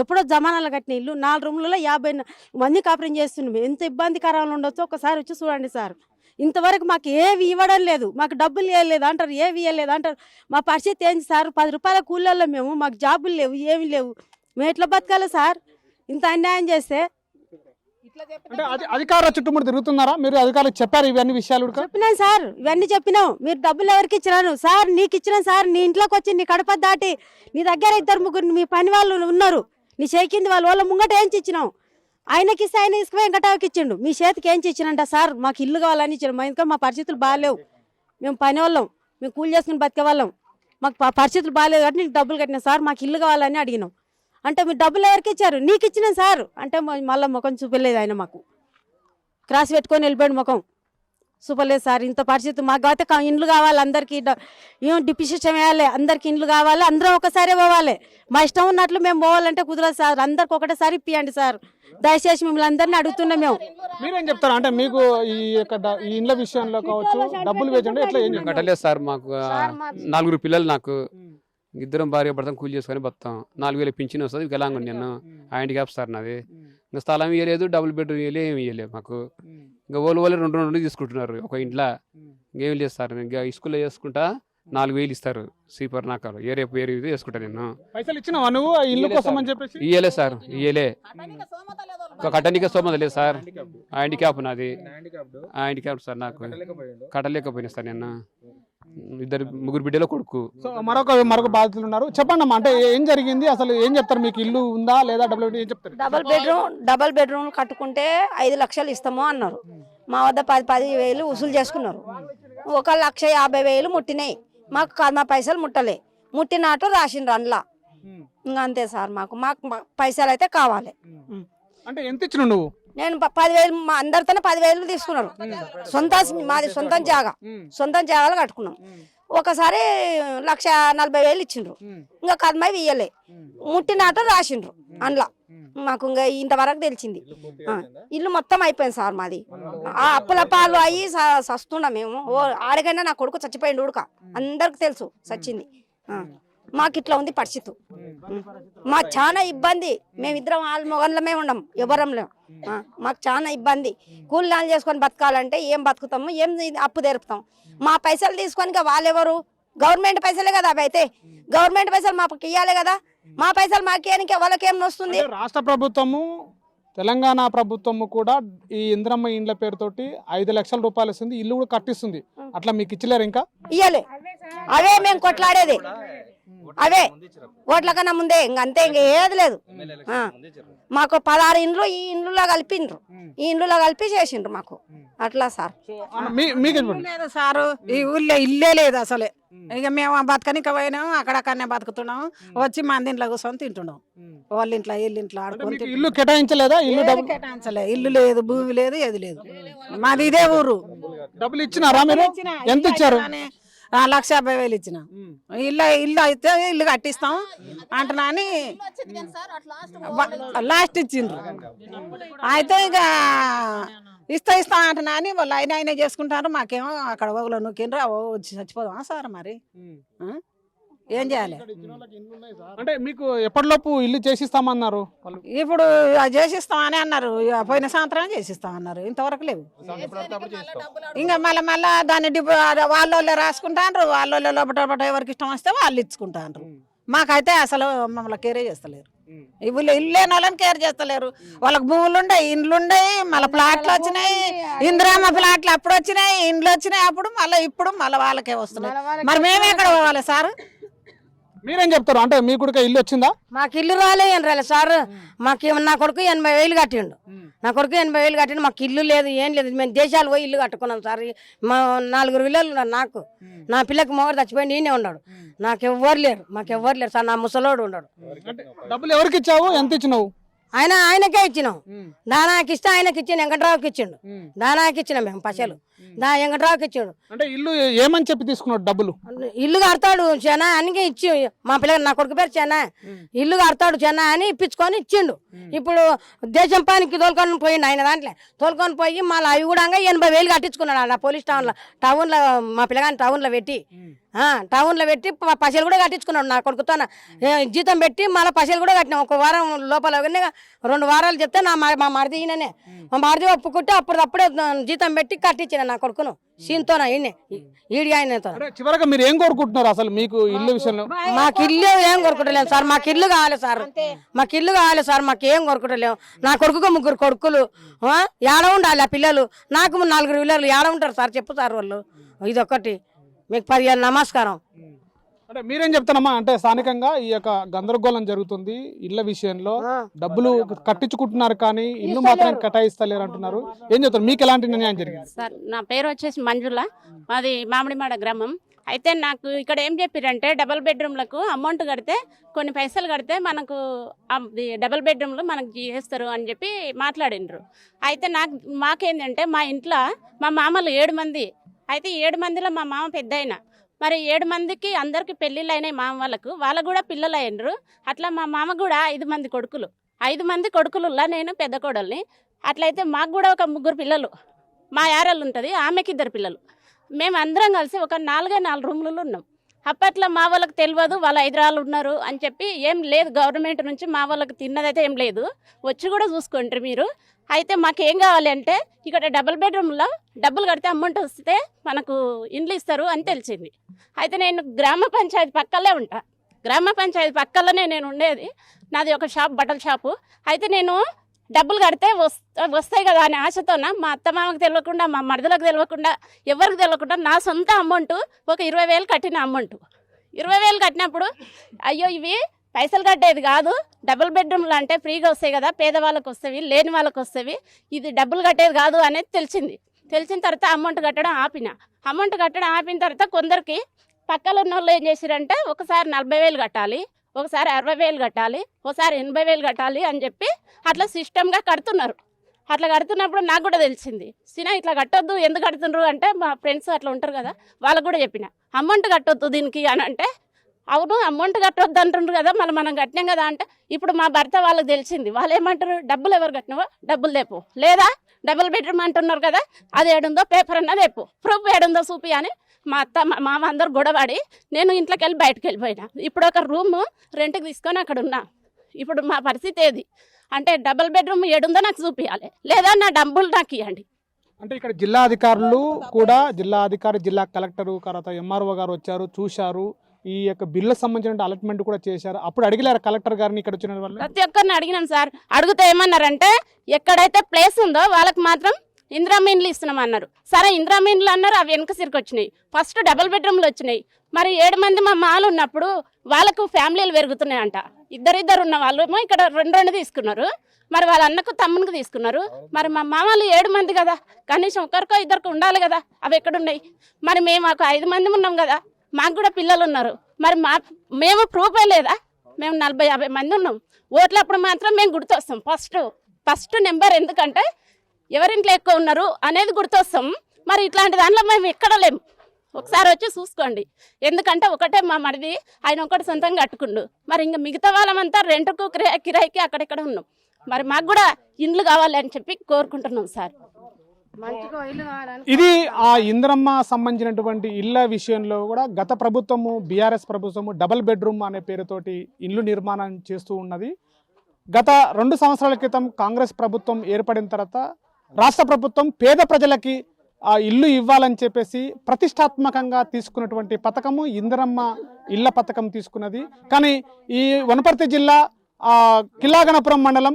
ఎప్పుడో జమానాలు కట్టిన ఇల్లు నాలుగు రూములలో యాభై మంది కాపురం చేస్తున్నాం ఎంత ఇబ్బందికరంగా ఉండొచ్చు ఒకసారి వచ్చి చూడండి సార్. ఇంతవరకు మాకు ఏవి ఇవ్వడం లేదు. మాకు డబ్బులు ఇవ్వలేదు అంటారు ఏవి ఇవ్వలేదు అంటారు. మా పరిస్థితి ఏంటి సార్? పది రూపాయల కూలీల్లో మేము మాకు జాబులు లేవు ఏమి లేవు. మేము ఎట్లా బతకాలి సార్? ఇంత అన్యాయం చేస్తే? అంటే అధి- అధికారుల చుట్టుముడు తిరుగుతున్నారా? మీరు అధికారులకు చెప్పారు ఇవన్నీ విషయాలు కూడా? చెప్పినాం సార్ ఇవన్నీ చెప్పినాం. మీరు డబ్బులు ఎవరికి ఇచ్చినారు? సార్ నీకు ఇచ్చిన సార్. నీ ఇంట్లోకి వచ్చి నీ కడప దాటి నీ దగ్గర ఇద్దరు ముగ్గురు మీ పని వాళ్ళు ఉన్నారు. నీ చేకింది వాళ్ళు వాళ్ళ ముంగట ఏంచి ఇచ్చినాం ఆయనకి ఇస్తే ఆయన ఇసుక వెంకటావుకి ఇచ్చిండు. మీ చేతికి ఏంచి ఇచ్చినంట సార్? మాకు ఇల్లు కావాలని ఇచ్చాడు మా ఇంకా మా పరిస్థితులు బాగాలేవు. మేము పని వాళ్ళం. మేము కూలి చేసుకుని బతికే వాళ్ళం. మాకు పరిస్థితులు బాగాలేదు కాబట్టి నీకు డబ్బులు కట్టినా సార్. మాకు ఇల్లు కావాలని అడిగినాం. అంటే మీరు డబ్బులు ఎవరికి ఇచ్చారు. నీకు ఇచ్చిన సార్. అంటే మ- మళ్ళా ముఖం చూపలేదు ఆయన మాకు. క్రాస్ పెట్టుకొని వెళ్ళిపోయాడు ముఖం. చూపలేదు సార్. ఇంత పరిస్థితి మాకు అయితే ఇండ్లు కావాలి అందరికి. ఏం డిపిసిషన్ వేయాలి. అందరికి ఇండ్లు కావాలి. అందరం ఒకసారి పోవాలి. మా ఇష్టం ఉన్నట్లు మేము పోవాలంటే కుదరదు సార్. అందరికి ఒకటేసారి ఇప్పియండి సార్. దయచేసి మిమ్మల్ని అందరినీ అడుగుతున్నాం మేము. మీరేం చెప్తారు? అంటే మీకు ఈ యొక్క ఈ ఇండ్ల విషయంలో కావచ్చు డబ్బులు వేచండి ఎట్లా ఏం? కట్టలేదు సార్, మాకు- నలుగురు పిల్లలు నాకు. ఇద్దరం భార్య భర్తను కూలి చేసుకొని బతాం నాలుగు వేలు పింఛన్ వస్తుంది వికలాంగ్ నేను హ్యాండ్ క్యాప్ సార్ నాది ఇంకా స్థలం ఇవ్వలేదు డబుల్ బెడ్రూమ్ ఇవ్వలేదు ఏమి ఇవ్వలేదు మాకు. ఇంకా ఓళ్ళు వాళ్ళు రెండు రెండు తీసుకుంటున్నారు ఒక ఇంట్లో. ఇంకేం లేదు సార్ ఇంకా స్కూల్లో చేసుకుంటా నాలుగు వేలు ఇస్తారు. సీపర్ నాకారు. ఏ రేపు వేరే ఇది వేసుకుంటా నేను పైసలు ఇచ్చినావా నువ్వు? ఆ ఇల్లు కోసం సార్. అని చెప్పేసి? ఇయ్యలే సార్. ఇయ్యలే. ఒక కట్టనికే సోమత లేదు సార్. హ్యాండిక్యాప్ నాది. హ్యాండిక్యాప్ సార్ నాకు. కట్టలేకపోయినా సార్ నేను ఇద్దరు ముగ్గురు బిడ్డల కొడుకు. సో మరొక మరొక బాధితులు ఉన్నారు. చెప్పండి అమ్మా అంటే ఏం జరిగింది? అసలు ఏం చెప్తారు? మీకు ఇల్లు ఉందా లేదా? డబ్బులు ఏం చెప్తారు? డబల్ బెడ్రూమ్ డబల్ బెడ్రూమ్ కట్టుకుంటే ఐదు లక్షలు ఇస్తాము అన్నారు. మా వద్ద పది పది వేలు వసూలు చేసుకున్నారు. ఒక లక్ష యాభై వేలు ముట్టినాయి. మాకు మా పైసలు ముట్టలే. ముట్టినట్టు రాసిండ్రు అందులో. ఇంకా అంతే సార్ మాకు. మాకు మా- పైసలు అయితే కావాలి అంటే ఎంత ఇచ్చినావు నువ్వు? నేను పదివేలు మా అందరితోనే పదివేలు తీసుకున్నారు. సొంత మాది సొంతం జాగా. సొంతం జాగాలో కట్టుకున్నాం. ఒకసారి లక్ష నలభై వేలు ఇచ్చిండ్రు. ఇంకా కదమై ఇయ్యలే. ముట్టినట్టు రాసిండ్రు అందులో. మాకు ఇంకా ఇంతవరకు తెలిసింది. ఇల్లు మొత్తం అయిపోయింది సార్ మాది. ఆ అప్పుల పాలు అయ్యి సస్తున్నాం మేము. ఓ ఆడకైనా నా కొడుకు చచ్చిపోయింది ఉడక. అందరికి తెలుసు చచ్చింది. మాకు ఇట్లా ఉంది పరిస్థితి. మాకు చాలా ఇబ్బంది. మేమిద్దరం వాళ్ళ మొగన్లమే ఉండం ఎవరం లేం ఆ, మాకు చాలా ఇబ్బంది. కూలినాలు చేసుకొని బతకాలంటే ఏం బతుకుతాము ఏం అప్పు తెరుపుతాం? మా పైసలు తీసుకొని వాళ్ళెవరు? గవర్నమెంట్ పైసలే కదా అవి అయితే. గవర్నమెంట్ పైసలు మాకు ఇవ్వాలి కదా. మా పైసలు మాకేనికి వాళ్ళకేం వస్తుంది? రాష్ట్ర ప్రభుత్వము తెలంగాణ ప్రభుత్వము కూడా ఈ ఇంద్రమ్మ ఇండ్ల పేరుతోటి ఐదు లక్షల రూపాయలు ఇస్తుంది. ఇల్లు కూడా కట్టిస్తుంది. అట్లా మీకు ఇచ్చలేరు ఇంకా? ఇయ్యలే. అవే మేము కొట్లాడేది. అవే. ఓట్ల కన్నా ముందే. ఇంక అంతే ఇంక ఏది లేదు. మాకు పదహారు ఇండ్లు ఈ ఇండ్లలో కలిపిండ్రు. ఈ ఇండ్లలో కలిపి చేసిండ్రు మాకు. అట్లా సార్. మీ. లేదు సారు ఈ ఊళ్ళో ఇల్లే లేదు అసలే. ఇక మేము బతకనిక పోయినాం అక్కడక్కడనే బతుకుతున్నాం. వచ్చి మంది ఇంట్లో కూర్చొని తింటున్నాం. వాళ్ళ ఇంట్లో వీళ్ళ ఇంట్లో ఆడుకొని మీకు ఇల్లు కేటాయించలేదా? ఇల్లు ఏది డబ్బులు కేటాయించలే. ఇల్లు లేదు భూమి లేదు ఏది లేదు. మాది ఇదే ఊరు. డబ్బులు ఇచ్చినారా మీరు? ఎంత ఇల్లు ఇచ్చారు? లక్ష యాభై వేలు ఇచ్చిన. ఇల్లు ఇల్లు అయితే ఇల్లు కట్టిస్తాం అంటున్నా అని లాస్ట్ ఇచ్చిండ్రు. అయితే ఇక ఇస్తా ఇస్తా అంటున్నా అని వాళ్ళు ఆయన ఆయన చేసుకుంటారు. మాకేమో అక్కడ ఓగులో ఓ వచ్చి చచ్చిపోదామా సార్ మరి? ఏం చేయాలి? అంటే మీకు ఎప్పటిలోపు ఇల్లు చేసిస్తామన్నారు? ఇప్పుడు చేసిస్తామని అన్నారు. ఇక పోయిన సంవత్సరం చేసిస్తామన్నారు. ఇంతవరకు లేవు. ఇంకా మళ్ళీ మళ్ళీ దాన్ని డిపో వాళ్ళోళ్ళే రాసుకుంటాండ్రు. వాళ్ళోళ్ళే లోపల లోపల ఎవరికి ఇష్టం వస్తే వాళ్ళు ఇచ్చుకుంటాండ్రు. మాకైతే అసలు మమ్మల్ని కేరే చేస్తలేరు. ఇల్లు ఇల్లు లేని వాళ్ళని కేర్ చేస్తలేరు. వాళ్ళకి భూములు ఉండయి ఇండ్లు ఉండయి మళ్ళీ ప్లాట్లు వచ్చినాయి. ఇందిరామ ప్లాట్లు అప్పుడు వచ్చినాయి ఇండ్లు వచ్చినాయి అప్పుడు మళ్ళీ ఇప్పుడు మళ్ళీ వాళ్ళకే వస్తున్నాయి. మరి మేము ఎక్కడ పోవాలి సార్? మీరేం చెప్తారు? అంటే మీ కూడా ఇల్లు వచ్చిందా? మాకు ఇల్లు రాలే ఏం రాలే సార్. మాకు నా కొడుకు ఎనభై వేలు కట్టిండు. నా కొడుకు ఎనభై వేలు కట్టిండు. మాకు ఇల్లు లేదు ఏం లేదు. మేము దేశాలు పోయి ఇల్లు కట్టుకున్నాం సార్. మా నలుగురు పిల్లలు ఉన్నారు నాకు. నా పిల్లకి మొగడు చచ్చిపోయింది ఈయనే ఉన్నాడు. నాకు ఎవ్వరు లేరు. మాకు ఎవ్వరు లేరు సార్. నా ముసలోడు ఉన్నాడు. డబ్బులు ఎవరికి ఇచ్చావు? ఎంత ఇచ్చినావు? ఆయన ఆయనకే ఇచ్చినాం. దానాకి ఇస్తే ఆయనకి ఇచ్చిండు వెంకట్రావుకి ఇచ్చిండు దానాకి ఇచ్చినాం మేము పైసలు దా వెంకట్రావుకి ఇచ్చిండు అంటే ఇల్లు ఏమని చెప్పి తీసుకున్నాడు డబ్బులు? ఇల్లు కడతాడు చెనా అని ఇచ్చి మా పిల్ల నా కొడుకు పేరు చెనా. ఇల్లు కడతాడు చెనా అని ఇప్పించుకొని ఇచ్చిండు. ఇప్పుడు దేశం పనికి తోలుకొని పోయిండు ఆయన దాంట్లో. తోలుకొని పోయి మళ్ళీ అవి కూడా ఎనభై వేలు కట్టించుకున్నాడు ఆడ పోలీస్ టౌన్లో టౌన్లో మా పిల్లగాని టౌన్లో పెట్టి. ఆ, టౌన్లో పెట్టి పైసలు కూడా కట్టించుకున్నాడు నా కొడుకుతో జీతం పెట్టి మళ్ళీ పైసలు కూడా కట్టినాం. ఒక వారం లోపల రెండు వారాలు చెప్తే నా మా మా మరిది ఈయననే. మా మరిది ఒప్పుకుంటే అప్పుడు అప్పుడే జీతం పెట్టి కట్టించిన నా కొడుకును. సీన్తో ఈయనే. ఈడి ఆయనతో చివరగా మీరు ఏం కోరుకుంటున్నారు అసలు మీకు ఇల్లు విషయంలో? మాకు ఇల్లు ఏం కొరుకుంటలేము సార్. మాకు ఇల్లు కావాలి సార్. మాకు ఇల్లు కావాలి సార్. మాకు ఏం కొరుకుంటలేము నా కొడుకుకు ముగ్గురు కొడుకులు. ఆ? ఏడ ఉండాలి ఆ పిల్లలు? నాకు నలుగురు పిల్లలు. ఏడ ఉంటారు సార్? చెప్పు సార్ వాళ్ళు. ఇదొక్కటి. మీకు పదిహేను నమస్కారం. అంటే మీరేం చెప్తానమ్మా అంటే స్థానికంగా ఈ యొక్క గందరగోళం జరుగుతుంది ఇళ్ళ విషయంలో. డబ్బులు కట్టించుకుంటున్నారు కానీ ఇల్లు మాత్రం కేటాయిస్తలేరు అంటున్నారు. ఏం చెప్తారు? మీకు ఎలాంటి నిర్ణయం జరిగింది? సార్ నా పేరు వచ్చేసి మంజుల. మాది మామిడిమాడ గ్రామం. అయితే నాకు ఇక్కడ ఏం చెప్పారంటే డబల్ బెడ్రూమ్లకు అమౌంట్ కడితే కొన్ని పైసలు కడితే మనకు డబల్ బెడ్రూమ్లు మనకు చేస్తారు అని చెప్పి మాట్లాడినరు. అయితే నాకు మాకేంటంటే మా ఇంట్లో మా మామలు ఏడు మంది అయితే ఏడు మందిలో మా మామ పెద్ద మరి ఏడు మందికి అందరికి పెళ్ళిళ్ళు అయినాయి మామ వాళ్ళకు. వాళ్ళకు కూడా పిల్లలు అయినరు అట్లా మా మామ కూడా ఐదు మంది కొడుకులు. ఐదు మంది కొడుకులులా నేను పెద్ద కోడల్ని. అట్లయితే మాకు కూడా ఒక ముగ్గురు పిల్లలు. మా యారలు ఉంటుంది. ఆమెకి ఇద్దరు పిల్లలు. మేము అందరం కలిసి ఒక నాలుగే నాలుగు రూములలో ఉన్నాం. అప్పట్లో మా వాళ్ళకి తెలియదు వాళ్ళ హైదరాబాద్ ఉన్నారు అని చెప్పి ఏం లేదు. గవర్నమెంట్ నుంచి మా వాళ్ళకి తిన్నదైతే ఏం లేదు. వచ్చి కూడా చూసుకోండి మీరు. అయితే మాకు ఏం కావాలి అంటే ఇక్కడ డబుల్ బెడ్రూమ్లో డబ్బులు కడితే అమౌంట్ వస్తే మనకు ఇండ్లు ఇస్తారు అని తెలిసింది. అయితే నేను గ్రామ పంచాయతీ పక్కలే ఉంటా. గ్రామ పంచాయతీ పక్కలోనే నేను ఉండేది. నాది ఒక షాప్ బట్టల షాపు. అయితే నేను డబ్బులు కడితే వస్త వస్తాయి కదా అనే ఆశతోన మా అత్తమామకు తెలియకుండా మా మరదలకు తెలియకుండా ఎవరికి తెలియకుండా నా సొంత అమౌంట్ ఒక ఇరవై వేలు కట్టిన అమౌంట్. ఇరవై వేలు కట్టినప్పుడు అయ్యో ఇవి పైసలు కట్టేది కాదు. డబుల్ బెడ్రూమ్లు అంటే ఫ్రీగా వస్తాయి కదా పేదవాళ్ళకి వస్తాయి లేని వాళ్ళకి వస్తాయి ఇది డబ్బులు కట్టేది కాదు అనేది తెలిసింది. తెలిసిన తర్వాత అమౌంట్ కట్టడం ఆపిన. అమౌంట్ కట్టడం ఆపిన తర్వాత కొందరికి పక్కన ఉన్న వాళ్ళు ఏం చేశారంటే ఒకసారి నలభై వేలు కట్టాలి ఒకసారి అరవై వేలు కట్టాలి ఒకసారి ఎనభై వేలు కట్టాలి అని చెప్పి అట్లా సిస్టమ్గా కడుతున్నారు. అట్లా కడుతున్నప్పుడు నాకు కూడా తెలిసింది. సినా ఇట్లా కట్టొద్దు ఎందుకు కడుతున్నారు అంటే మా ఫ్రెండ్స్ అట్లా ఉంటారు కదా వాళ్ళకు కూడా చెప్పిన. అమౌంట్ కట్టొద్దు దీనికి అని అంటే అవును అమౌంట్ కట్టొద్దు అంటుండ్రు కదా మళ్ళీ మనం కట్టినాం కదా అంటే ఇప్పుడు మా భర్త వాళ్ళకి తెలిసింది. వాళ్ళు ఏమంటారు డబ్బులు ఎవరు కట్టినావో? డబ్బులు లేపు. లేదా? డబుల్ బెడ్రూమ్ అంటున్నారు కదా అది ఏడుందో పేపర్ అన్నా లేపు. ప్రూఫ్ ఏడుందో చూపి అని మా అత్త మా మామ అందరు గొడవాడి నేను ఇంట్లోకి వెళ్ళి బయటకు వెళ్ళిపోయినా ఇప్పుడు ఒక రూమ్ రెంట్కి తీసుకొని అక్కడ ఉన్నా. ఇప్పుడు మా పరిస్థితి ఏది? అంటే డబుల్ బెడ్రూమ్ ఏడుందో నాకు చూపించాలి లేదా నా డబ్బులు నాకు ఇవ్వండి అంటే ఇక్కడ జిల్లా అధికారులు కూడా జిల్లా అధికారి జిల్లా కలెక్టర్ తర్వాత ఎంఆర్ఓ గారు వచ్చారు చూశారు. ఈ యొక్క బిల్లు సంబంధించిన అలాట్మెంట్ కూడా చేశారు. అప్పుడు అడిగలేరు కలెక్టర్ గారిని ఇక్కడ వచ్చిన వాళ్ళు? ప్రతి ఒక్కరిని అడిగినాం సార్. అడిగితే ఏమన్నారంటే ఎక్కడైతే ప్లేస్ ఉందో వాళ్ళకి మాత్రం ఇంద్రామీన్లు ఇస్తున్నాం అన్నారు సరే ఇంద్రామీన్లు అన్నారు అవి వెనక సిరికి వచ్చినాయి. ఫస్ట్ డబుల్ బెడ్రూమ్లు వచ్చినాయి. మరి ఏడు మంది మా మాలు ఉన్నప్పుడు వాళ్ళకు ఫ్యామిలీలు పెరుగుతున్నాయంట. ఇద్దరిద్దరు ఉన్న వాళ్ళు ఏమో ఇక్కడ రెండు రెండు తీసుకున్నారు. మరి వాళ్ళ అన్నకు తమ్మునికి తీసుకున్నారు. మరి మా మామలు ఏడు మంది కదా. కనీసం ఒకరికో ఇద్దరికి ఉండాలి కదా. అవి ఎక్కడున్నాయి? మరి మేము ఒక ఐదు మంది ఉన్నాం కదా. మాకు కూడా పిల్లలు ఉన్నారు మరి మా మేము ప్రూఫ్ లేదా? మేము నలభై యాభై మంది ఉన్నాం. ఓట్లప్పుడు మాత్రం మేము గుర్తొస్తాం. ఫస్ట్ ఫస్ట్ నెంబర్ ఎందుకంటే ఎవరింట్లో ఎక్కువ ఉన్నారు అనేది గుర్తొస్తాం. మరి ఇట్లాంటి దాంట్లో మేము ఎక్కడ లేము ఒకసారి వచ్చి చూసుకోండి. ఎందుకంటే ఒకటే మా మరిది ఆయన ఒకటి సొంతంగా కట్టుకుండు. మరి ఇంకా మిగతా వాళ్ళమంతా రెంట్కు కిరాయికి అక్కడెక్కడ ఉన్నాం? మరి మాకు కూడా ఇండ్లు కావాలి అని చెప్పి కోరుకుంటున్నాం సార్. ఇది ఆ ఇంద్రమ్మ సంబంధించినటువంటి ఇళ్ళ విషయంలో కూడా గత ప్రభుత్వము బీఆర్ఎస్ ప్రభుత్వము డబుల్ బెడ్రూమ్ అనే పేరుతోటి ఇల్లు నిర్మాణం చేస్తూ ఉన్నది. గత రెండు సంవత్సరాల క్రితం కాంగ్రెస్ ప్రభుత్వం ఏర్పడిన తర్వాత రాష్ట్ర ప్రభుత్వం పేద ప్రజలకి ఆ ఇల్లు ఇవ్వాలని చెప్పేసి ప్రతిష్టాత్మకంగా తీసుకున్నటువంటి పథకము ఇందిరమ్మ ఇళ్ళ పథకం తీసుకున్నది. కానీ ఈ వనపర్తి జిల్లా కిల్లాగనపురం మండలం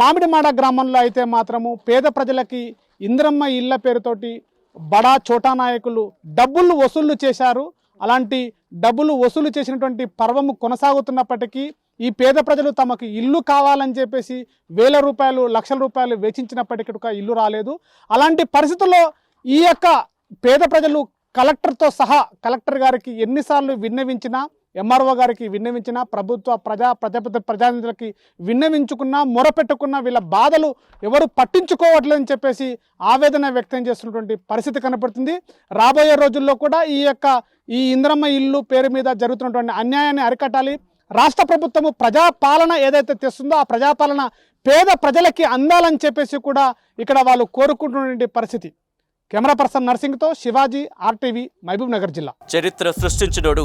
మామిడిమాడ గ్రామంలో అయితే మాత్రము పేద ప్రజలకి ఇందిరమ్మ ఇళ్ళ పేరుతోటి బడా చోటా నాయకులు డబ్బులు వసూళ్ళు చేశారు. అలాంటి డబ్బులు వసూలు చేసినటువంటి పర్వము కొనసాగుతున్నప్పటికీ ఈ పేద ప్రజలు తమకు ఇల్లు కావాలని చెప్పేసి వేల రూపాయలు లక్షల రూపాయలు వెచ్చించినప్పటికీ ఇల్లు రాలేదు. అలాంటి పరిస్థితుల్లో ఈ యొక్క పేద ప్రజలు కలెక్టర్తో సహా కలెక్టర్ గారికి ఎన్నిసార్లు విన్నవించినా ఎంఆర్ఓ గారికి విన్నవించిన ప్రభుత్వ ప్రజా ప్రజాపతి ప్రజానిధులకి విన్నవించుకున్నా మొరపెట్టుకున్నా వీళ్ళ బాధలు ఎవరు పట్టించుకోవట్లేదని చెప్పేసి ఆవేదన వ్యక్తం చేస్తున్నటువంటి పరిస్థితి కనపడుతుంది. రాబోయే రోజుల్లో కూడా ఈ యొక్క ఈ ఇంద్రమ్మ ఇల్లు పేరు మీద జరుగుతున్నటువంటి అన్యాయాన్ని అరికట్టాలి. రాష్ట్ర ప్రభుత్వము ప్రజాపాలన ఏదైతే తెస్తుందో ఆ ప్రజాపాలన పేద ప్రజలకి అందాలని చెప్పేసి కూడా ఇక్కడ వాళ్ళు కోరుకుంటున్నటువంటి పరిస్థితి. కెమెరా పర్సన్ నర్సింగ్తో శివాజీ ఆర్టీవీ మహబూబ్ నగర్ జిల్లా. చరిత్ర సృష్టించినోడు